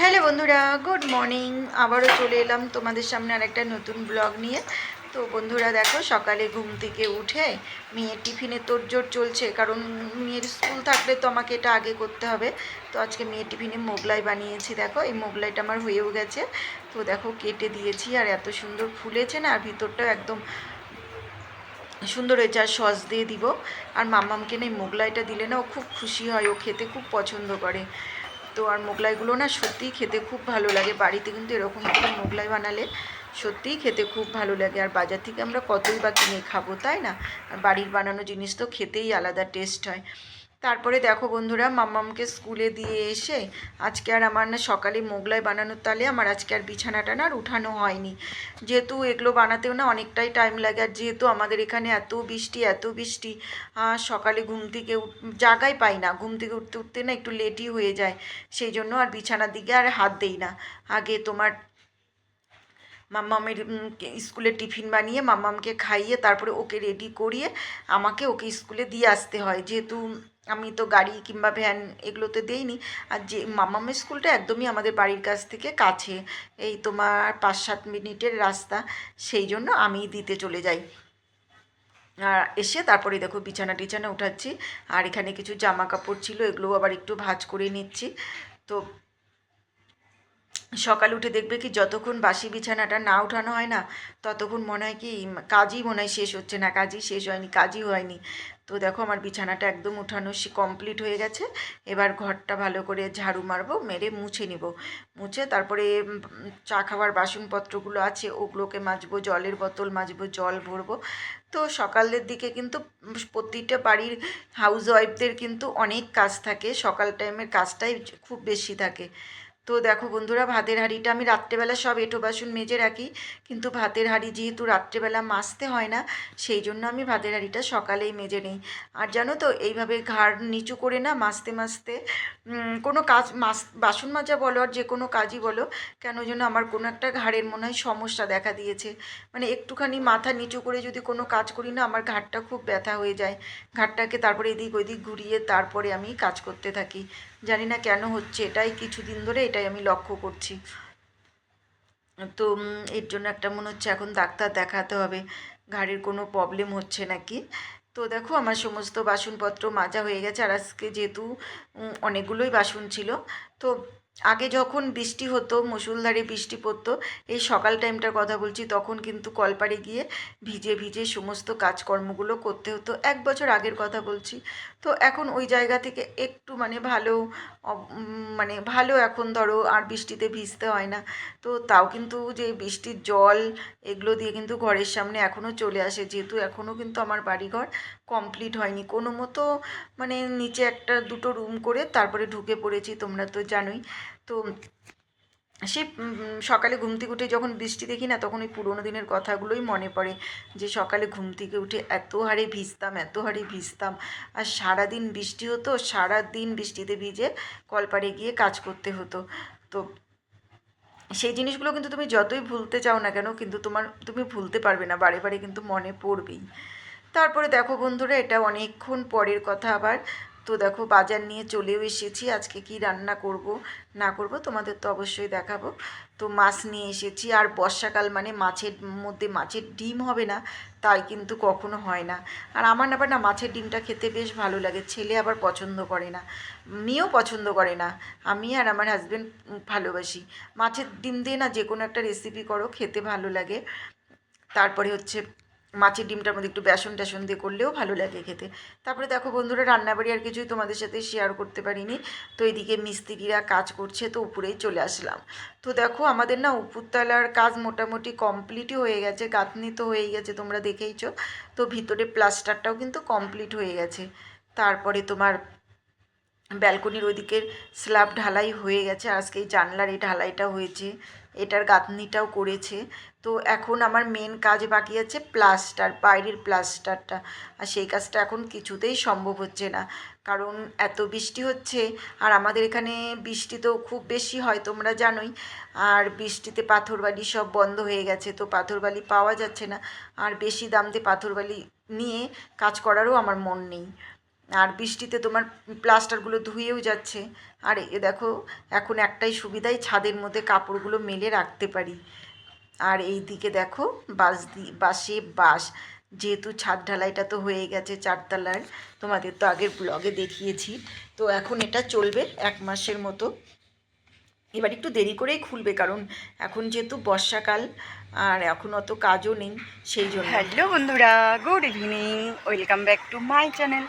Hello বন্ধুরা, good morning. আবারও চলে এলাম তোমাদের সামনে আর একটা নতুন ব্লগ নিয়ে। তো বন্ধুরা, দেখো সকালে ঘুম থেকে উঠে মেয়ের টিফিনে তোড়জোড় চলছে, কারণ মেয়ের স্কুল থাকলে তো আমাকে এটা আগে করতে হবে। তো আজকে মেয়ের টিফিনে মোগলাই বানিয়েছি, দেখো। এই মোগলাইটা আমার হয়েও গেছে। তো দেখো, কেটে দিয়েছি, আর এত সুন্দর ফুলেছে না, আর ভিতরটাও একদম সুন্দর হয়েছে, আর সস দিয়ে দিব। আর মাম্মামকে না এই মোগলাইটা দিলে না ও খুব খুশি হয়, ও খেতে খুব পছন্দ করে। তো আর মোগলাইগুলো না সত্যিই খেতে খুব ভালো লাগে। বাড়িতে কিন্তু এরকম করে মোগলাই বানালে সত্যিই খেতে খুব ভালো লাগে। আর বাজার থেকে আমরা কতই বা কিনে খাব, তাই না? আর বাড়ির বানানো জিনিস তো খেতেই আলাদা টেস্ট হয়। তারপরে দেখো বন্ধুরা, মাম্মামকে স্কুলে দিয়ে এসে আজকে আর আমার না সকালে মোগলাই বানানোর তালে আমার আজকে আর বিছানাটা না আর উঠানো হয়নি। যেহেতু এগুলো বানাতেও না অনেকটাই টাইম লাগে আর যেহেতু আমাদের এখানে এত বৃষ্টি এত বৃষ্টি সকালে ঘুম থেকে জাগাই পাই না। ঘুম থেকে উঠতে উঠতে না একটু লেটই হয়ে যায়। সেই জন্য আর বিছানার দিকে আর হাত দেই না। আগে তোমার মাম্মামের স্কুলে টিফিন বানিয়ে মাম্মামকে খাইয়ে তারপরে ওকে রেডি করিয়ে আমাকে ওকে স্কুলে দিয়ে আসতে হয়। যেহেতু আমি তো গাড়ি কিংবা ভ্যান এগুলোতে দেইনি। আর যে মাম্মামের স্কুলটা একদমই আমাদের বাড়ির কাছ থেকে কাছে। এই তোমার পাঁচ সাত মিনিটের রাস্তা, সেই জন্য আমি দিতে চলে যাই। আর এসে তারপরে দেখো বিছানা টিছানা উঠাচ্ছি। আর এখানে কিছু জামা কাপড় ছিল এগুলো আবার একটু ভাজ করে নিচ্ছি। তো সকালে উঠে দেখবে কি যতক্ষণ বাসি বিছানাটা না উঠানো হয় না, ততক্ষণ মনে হয় কি কাজই মনে হয় শেষ হচ্ছে না, কাজই শেষ হয়নি, কাজই হয়নি। তো দেখো আমার বিছানাটা একদম উঠানো কমপ্লিট হয়ে গেছে। এবার ঘরটা ভালো করে ঝাড়ু মারবো, মেরে মুছে নিব। মুছে তারপরে চা খাওয়ার বাসনপত্রগুলো আছে, ওগুলোকে মাজবো, জলের বোতল মাজবো, জল ভরবো। তো সকালের দিকে কিন্তু প্রতিটা বাড়ির হাউস ওয়াইফদের কিন্তু অনেক কাজ থাকে। সকাল টাইমের কাজটাই খুব বেশি থাকে। তো দেখো বন্ধুরা, ভাতের হাঁড়িটা আমি রাত্রেবেলা সব এঁটো বাসন মেজে রাখি। কিন্তু ভাতের হাঁড়ি যেহেতু রাত্রেবেলা মাজতে হয় না, সেই জন্য আমি ভাতের হাঁড়িটা সকালেই মেজে নিই। আর জানো তো, এইভাবে ঘাড় নিচু করে না মাজতে মাজতে কোনো কাজ মাস বাসন মাজা বলো আর যে কোনো কাজই বলো, কেন যেন আমার কোনো একটা ঘাড়ের মনে হয় সমস্যা দেখা দিয়েছে। মানে একটুখানি মাথা নিচু করে যদি কোনো কাজ করি না, আমার ঘাড়টা খুব ব্যথা হয়ে যায়। ঘাড়টাকে তারপরে এদিক ওদিক ঘুরিয়ে তারপরে আমি কাজ করতে থাকি। জানি না কেন হচ্ছে, এটাই কিছুদিন ধরে এটাই আমি লক্ষ্য করছি। তো এর জন্য একটা মনে হচ্ছে এখন ডাক্তার দেখাতে হবে, ঘাড়ের কোনো প্রবলেম হচ্ছে নাকি? তো দেখো, আমার সমস্ত বাসনপত্র মাজা হয়ে গেছে, আর আজকে যেহেতু অনেকগুলোই বাসন ছিল, তো আগে যখন বৃষ্টি হতো, মুসুলধারে বৃষ্টি পড়তো, এই সকাল টাইমটার কথা বলছি, তখন কিন্তু কলপাড়ে গিয়ে ভিজে ভিজে সমস্ত কাজকর্মগুলো করতে হতো। এক বছর আগের কথা বলছি তো এখন ওই জায়গা থেকে একটু মানে ভালো মানে ভালো এখন ধরো আর বৃষ্টিতে ভিজতে হয় না। তো তাও কিন্তু যে বৃষ্টির জল এগুলো দিয়ে কিন্তু ঘরের সামনে এখনও চলে আসে। যেহেতু এখনও কিন্তু আমার বাড়িঘর কমপ্লিট হয়নি। কোনো মতো মানে নিচে একটা দুটো রুম করে তারপরে ঢুকে পড়েছি, তোমরা তো জানোই। তো সে সকালে ঘুম থেকে উঠে যখন বৃষ্টি দেখি না, তখন ওই পুরোনো দিনের কথাগুলোই মনে পড়ে। যে সকালে ঘুম থেকে উঠে এত হারে ভিজতাম, এত হারে ভিজতাম। আর সারাদিন বৃষ্টি হতো, সারাদিন বৃষ্টিতে ভিজে কলপাড়ে গিয়ে কাজ করতে হতো। তো সেই জিনিসগুলো কিন্তু তুমি যতই ভুলতে চাও না কেন, কিন্তু তোমার, তুমি ভুলতে পারবে না, বারে বারে কিন্তু মনে পড়বেই। তারপরে দেখো বন্ধুরা, এটা অনেকক্ষণ পরের কথা আবার। তো দেখো বাজার নিয়ে চলেও এসেছি। আজকে কি রান্না করব, না করব তোমাদের তো অবশ্যই দেখাবো। তো মাছ নিয়ে এসেছি। আর বর্ষাকাল মানে মাছের মধ্যে মাছের ডিম হবে না, তাই কিন্তু কখনো হয় না। আর আমার আবার না মাছের ডিমটা খেতে বেশ ভালো লাগে, ছেলে আবার পছন্দ করে না। মেয়েও পছন্দ করে না। আমি আর আমার হাজব্যান্ড ভালোবাসি। মাছের ডিম দিয়ে না যে কোনো একটা রেসিপি করো, খেতে ভালো লাগে। তারপরে হচ্ছে মাছের ডিমটার মধ্যে একটু বেসন টেসন দিয়ে করলেও ভালো লাগে খেতে। তারপরে দেখো বন্ধুরা, রান্নাবাড়ি আর কিছুই তোমাদের সাথে শেয়ার করতে পারিনি। তো এদিকে মিস্ত্রিরা কাজ করছে, তো উপরেই চলে আসলাম। তো দেখো আমাদের না উপরতলার কাজ মোটামুটি কমপ্লিটই হয়ে গেছে, গাঁথনি তো হয়ে গেছে তোমরা দেখেইছো। তো ভিতরে প্লাস্টারটাও কিন্তু কমপ্লিট হয়ে গেছে। তারপরে তোমার ব্যালকনির ওইদিকের স্ল্যাব ঢালাই হয়ে গেছে। আজকে এই জানলার এই ঢালাইটা হয়েছে। এটার গাঁথনিটাও করেছে। তো এখন আমার মেন কাজ বাকি আছে প্লাস্টার বাইরের প্লাস্টারটা আর সেই কাজটা এখন কিছুতেই সম্ভব হচ্ছে না। কারণ এত বৃষ্টি হচ্ছে আর আমাদের এখানে বৃষ্টি তো খুব বেশি হয়, তোমরা জানোই। আর বৃষ্টিতে পাথর বালি সব বন্ধ হয়ে গেছে, তো পাথর বালি পাওয়া যাচ্ছে না। আর বেশি দাম দিয়ে পাথর বালি নিয়ে কাজ করারও আমার মন নেই। আর বৃষ্টিতে তোমার প্লাস্টারগুলো ধুয়েও যাচ্ছে। আর এ দেখো, এখন একটাই সুবিধাই ছাদের মধ্যে কাপড়গুলো মেলে রাখতে পারি। আর এই দিকে দেখো বাস দি বাসে বাস যেহেতু ছাদ ঢালাইটা তো হয়ে গেছে চারতলার, তোমাদের তো আগের ব্লগে দেখিয়েছি। তো এখন এটা চলবে এক মাসের মতো। এবার একটু দেরি করেই খুলবে, কারণ এখন যেহেতু বর্ষাকাল, আর এখন অত কাজও নেই, সেই জন্য। হ্যালো বন্ধুরা, good evening, welcome back to my channel.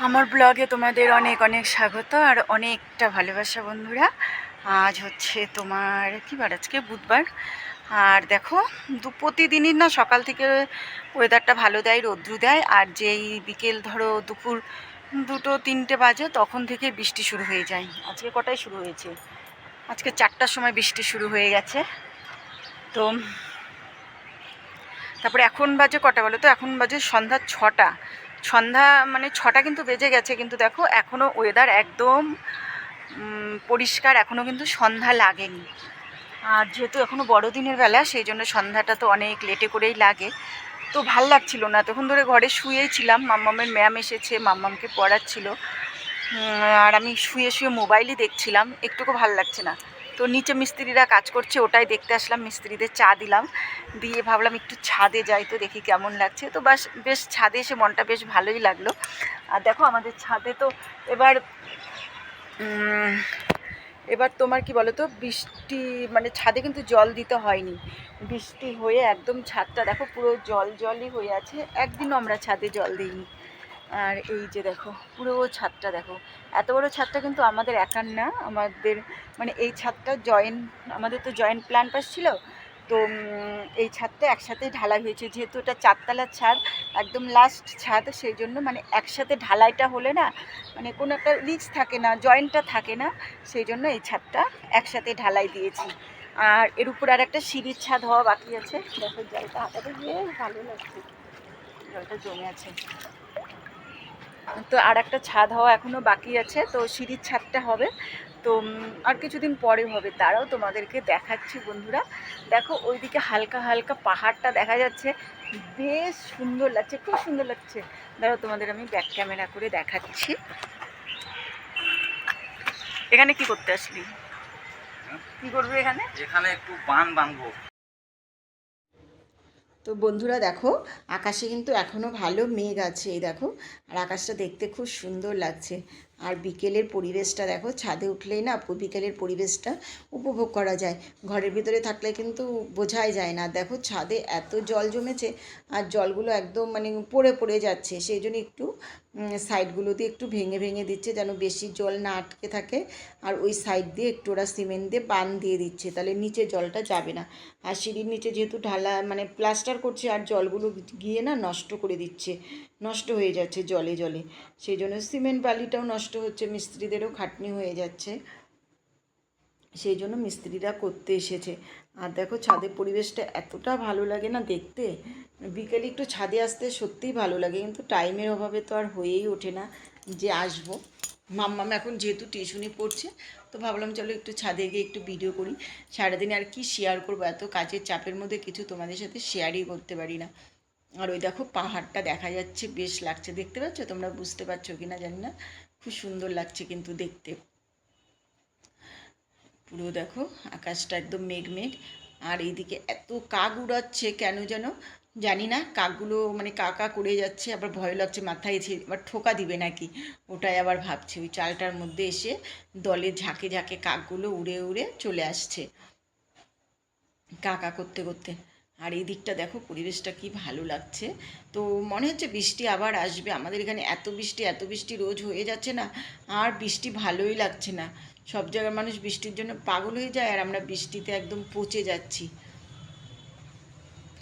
আমার ব্লগে তোমাদের অনেক অনেক স্বাগত আর অনেকটা ভালোবাসা বন্ধুরা। আজ হচ্ছে তোমার, কি বার? আজকে বুধবার। আর দেখো, দু, প্রতিদিনই না সকাল থেকে ওয়েদারটা ভালো দেয়, রৌদ্রু দেয়। আর যেই বিকেল ধরো দুপুর দুটো, তিনটে বাজে, তখন থেকে বৃষ্টি শুরু হয়ে যায়। আজকে কটায় শুরু হয়েছে? আজকে চারটার সময় বৃষ্টি শুরু হয়ে গেছে। তো তারপরে এখন বাজে কটা বলো তো? এখন বাজে সন্ধ্যা ছটা। সন্ধ্যা মানে ছটা কিন্তু বেজে গেছে, কিন্তু দেখো এখনও ওয়েদার একদম পরিষ্কার এখনও কিন্তু সন্ধ্যা লাগেনি। আর যেহেতু এখনও বড়দিনের বেলা, সেই জন্য সন্ধ্যাটা তো অনেক লেটে করেই লাগে। তো ভালো লাগছিল না, তখন ধরে ঘরে শুয়েই ছিলাম, মাম্মামের ম্যাম এসেছে, মাম্মামকে পড়াচ্ছিল। আর আমি শুয়ে শুয়ে মোবাইলই দেখছিলাম, একটুকু ভালো লাগছে না। তো নিচে মিস্ত্রিরা কাজ করছে, ওটাই দেখতে আসলাম, মিস্ত্রিদের চা দিলাম। দিয়ে ভাবলাম একটু ছাদে যাই তো দেখি কেমন লাগছে। তো বাস, বেশ ছাদে এসে মনটা বেশ ভালোই লাগল। আর দেখো আমাদের ছাদে তো এবার এবার তোমার কি বলো তো বৃষ্টি মানে ছাদে কিন্তু জল দিতে হয়নি। বৃষ্টি হয়ে একদম ছাদটা দেখো পুরো জল জলই হয়ে আছে। একদিনও আমরা ছাদে জল দিইনি। আর এই যে দেখো, পুরো ছাদটা দেখো। এত বড় ছাদটা কিন্তু আমাদের একার না, আমাদের মানে এই ছাদটা জয়েন্ট আমাদের তো জয়েন্ট প্ল্যান পাস ছিল। তো এই ছাদটা একসাথে ঢালাই হয়েছে। যেহেতু এটা চারতলার ছাদ, একদম লাস্ট ছাদ, সেই জন্য মানে একসাথে ঢালাইটা হলে না মানে কোনো একটা রিস্ক থাকে না জয়েন্টটা থাকে না, সেই জন্য এই ছাদটা একসাথে ঢালাই দিয়েছি। আর এর উপর আর একটা সিঁড়ির ছাদ হওয়া বাকি আছে। দেখো জলটা হাঁটাতে বেশ ভালো লাগছে। জলটা জমে আছে। তো আর একটা ছাদ হওয়া এখনও বাকি আছে তো সিঁড়ির ছাদটা হবে। তো আর কিছুদিন পরে হবে তারাও তোমাদেরকে দেখাচ্ছি বন্ধুরা। দেখো ওইদিকে হালকা হালকা পাহাড়টা দেখা যাচ্ছে। বেশ সুন্দর লাগছে খুব সুন্দর লাগছে। দাঁড়াও তোমাদের আমি ব্যাক ক্যামেরা করে দেখাচ্ছি। এখানে কি করতে আসলি? কি করবে এখানে? এখানে একটু বান বাঁধবো তো বন্ধুরা দেখো, আকাশে কিন্তু এখনও ভালো মেঘ আছে, এই দেখো। আর আকাশটা দেখতে খুব সুন্দর লাগছে। আর বিকেলের পরিবেশটা দেখো, ছাদে উঠলেই না বিকেলের পরিবেশটা উপভোগ করা যায়। ঘরের ভিতরে থাকলে কিন্তু বোঝাই যায় না। দেখো ছাদে এত জল জমেছে আর জলগুলো একদম মানে পড়ে পড়ে যাচ্ছে। সেই জন্য একটু সাইডগুলো দিয়ে একটু ভেঙে ভেঙে দিচ্ছে যেন বেশি জল না আটকে থাকে। আর ওই সাইড দিয়ে একটু ওরা সিমেন্ট দিয়ে বান দিয়ে দিচ্ছে। তাহলে নিচে জলটা যাবে না। আর সিঁড়ির নিচে যেহেতু ঢালা মানে প্লাস্টার করছে আর জলগুলো গিয়ে না নষ্ট করে দিচ্ছে। নষ্ট হয়ে যাচ্ছে জলে জলে। সেই জন্য সিমেন্ট বালিটাও নষ্ট হচ্ছে, মিস্ত্রিদেরও খাটনি হয়ে যাচ্ছে। সেই জন্য মিস্ত্রিরা করতে এসেছে। আর দেখো ছাদের পরিবেশটা এতটা ভালো লাগে না দেখতে। বিকেলে একটু ছাদে আসতে সত্যিই ভালো লাগে, কিন্তু টাইমের অভাবে তো আর হয়েই ওঠে না যে আসব। মাম্মাম এখন যেহেতু টিউশনি পড়ছে, তো ভাবলাম চলো একটু ছাদে গিয়ে একটু ভিডিও করি। সারাদিন আর কি শেয়ার করব? এত কাজের চাপের মধ্যে কিছু তোমাদের সাথে শেয়ারই করতে পারি না। আর ওই দেখো পাহাড়টা দেখা যাচ্ছে, বেশ লাগছে। দেখতে পাচ্ছ? তোমরা বুঝতে পারছ কি না জানি না। খুব সুন্দর লাগছে কিন্তু দেখতে। পুরো দেখো, আকাশটা একদম মেঘ মেঘ আর এইদিকে এত কাক উড়াচ্ছে, কেন যেন জানি না। কাকগুলো মানে কাকা করে যাচ্ছে, আবার ভয় লাগছে, মাথায় এসে আবার ঠোকা দিবে নাকি? ওটাই আবার ভাবছে। ওই চালটার মধ্যে এসে দলে ঝাঁকে ঝাঁকে কাকগুলো উড়ে উড়ে চলে আসছে। কাকা করতে করতে। আর এই দিকটা দেখো, পরিবেশটা কি ভালো লাগছে। তো মনে হচ্ছে বৃষ্টি আবার আসবে। আমাদের এখানে এত বৃষ্টি এত বৃষ্টি রোজ হয়ে যাচ্ছে না। আর বৃষ্টি ভালোই লাগছে না। সব জায়গার মানুষ বৃষ্টির জন্য পাগল হয়ে যায় আর আমরা বৃষ্টিতে একদম পচে যাচ্ছি।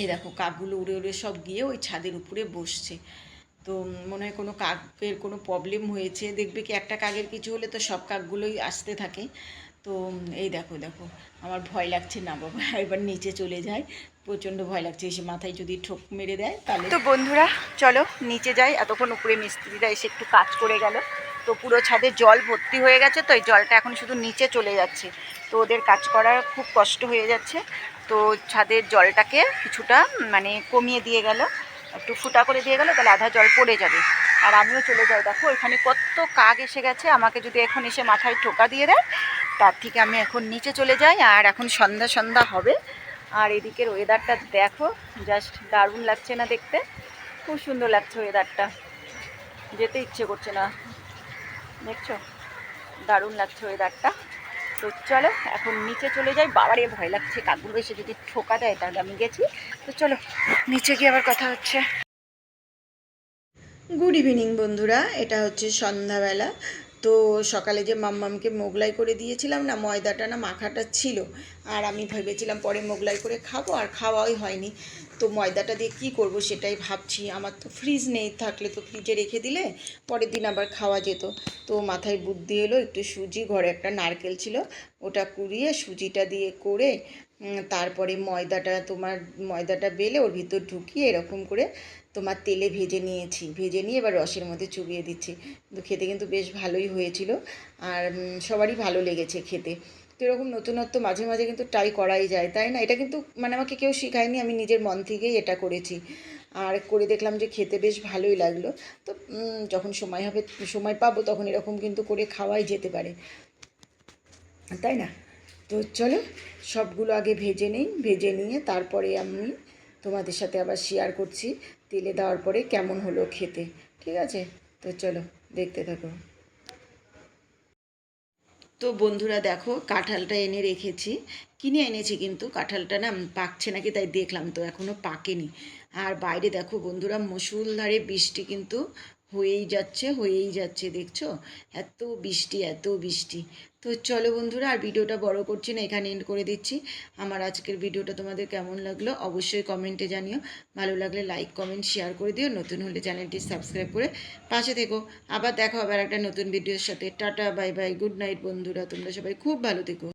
এই দেখো, কাকগুলো উড়ে উড়ে সব গিয়ে ওই ছাদের উপরে বসছে। তো মনে হয় কোনো কাকের কোনো প্রবলেম হয়েছে। দেখবে কি একটা কাকের কিছু হলে তো সব কাকগুলোই আসতে থাকে। তো এই দেখো দেখো, আমার ভয় লাগছে না বাবা, এবার নিচে চলে যায় প্রচণ্ড ভয় লাগছে, এসে মাথায় যদি ঠোক মেরে দেয় তাহলে তো বন্ধুরা, চলো নিচে যাই। এতক্ষণ উপরে মিস্ত্রিরা এসে একটু কাজ করে গেল। তো পুরো ছাদে জল ভর্তি হয়ে গেছে, তো এই জলটা এখন শুধু নিচে চলে যাচ্ছে। তো ওদের কাজ করার খুব কষ্ট হয়ে যাচ্ছে। তো ছাদের জলটাকে কিছুটা মানে কমিয়ে দিয়ে গেল। একটু ফুটা করে দিয়ে গেলো, তাহলে আধা জল পড়ে যাবে। আর আমিও চলে যাই। দেখো, এখানে কত কাক এসে গেছে। আমাকে যদি এখন এসে মাথায় ঠোকা দিয়ে দেয়, তার থেকে আমি এখন নিচে চলে যাই। আর এখন সন্ধ্যা সন্ধ্যা হবে। আর এদিকের ওয়েদারটা দেখো জাস্ট দারুণ লাগছে না দেখতে। খুব সুন্দর লাগছে ওয়েদারটা যেতে ইচ্ছে করছে না। দেখছ? দারুণ লাগছে ওয়েদারটা তো চলো, এখন নিচে চলে যাই। বাবারে, ভয় লাগছে। কাকগুলো এসে যদি ঠোকা দেয়, তাহলে আমি গেছি। তো চলো, নিচে গিয়ে আবার কথা হচ্ছে। গুড ইভিনিং বন্ধুরা। এটা হচ্ছে সন্ধ্যাবেলা। তো সকালে যে মাম্মামকে মোগলাই করে দিয়েছিলাম না, ময়দাটা না মাখাটা ছিল। আর আমি ভেবেছিলাম পরে মোগলাই করে খাব, আর খাওয়াই হয়নি। তো ময়দাটা দিয়ে কি করব সেটাই ভাবছি। আমার তো ফ্রিজ নেই, থাকলে তো ফ্রিজে রেখে দিলে পরের দিন আবার খাওয়া যেত। তো মাথায় বুদ্ধি এলো, একটু সুজি, ঘরে একটা নারকেল ছিল, ওটা কুড়িয়ে সুজিটা দিয়ে করে তারপরে ময়দাটা তোমার ময়দাটা বেলে ওর ভিতর ঢুকিয়ে এরকম করে তোমার তেলে ভেজে নিয়েছি। ভেজে নিয়ে এবার রসের মধ্যে চুবিয়ে দিচ্ছি। কিন্তু খেতে কিন্তু বেশ ভালোই হয়েছিল। আর সবারই ভালো লেগেছে খেতে। তো এরকম নতুনত্ব মাঝে মাঝে কিন্তু ট্রাই করাই যায়, তাই না? এটা কিন্তু মানে আমাকে কেউ শেখায়নি, আমি নিজের মন থেকেই এটা করেছি। আর করে দেখলাম যে খেতে বেশ ভালোই লাগল। তো যখন সময় হবে, সময় পাবো, তখন এরকম কিন্তু করে খাওয়াই যেতে পারে। তাই না? তো চলো, সবগুলো আগে ভেজে নিই, ভেজে নিয়ে তারপরে আমি তোমাদের সাথে আবার শেয়ার করছি। তেলে দেওয়ার পরে কেমন হলো খেতে, ঠিক আছে? তো চলো, দেখতে থাকো। তো বন্ধুরা দেখো, কাঁঠালটা এনে রেখেছি। কিনে এনেছি কিন্তু, কাঁঠালটা না পাকছে নাকি তাই দেখলাম তো এখনও পাকেনি। আর বাইরে দেখো বন্ধুরা, মুসুলধারে বৃষ্টি কিন্তু হয়েই যাচ্ছে হয়েই যাচ্ছে, দেখছ? এত বৃষ্টি এত বৃষ্টি। তো চলো বন্ধুরা, আর ভিডিওটা বড় করছি না, এখানে এন্ড করে দিচ্ছি। আমার আজকের ভিডিওটা তোমাদের কেমন লাগল অবশ্যই কমেন্টে জানিও। ভালো লাগলে লাইক কমেন্ট শেয়ার করে দিও। নতুন হলে চ্যানেলটি সাবস্ক্রাইব করে পাশে থেকো। আবার দেখা হবে আর একটা নতুন ভিডিওর সাথে। Tata bye bye good night বন্ধুরা। তোমরা সবাই খুব ভালো থেকো।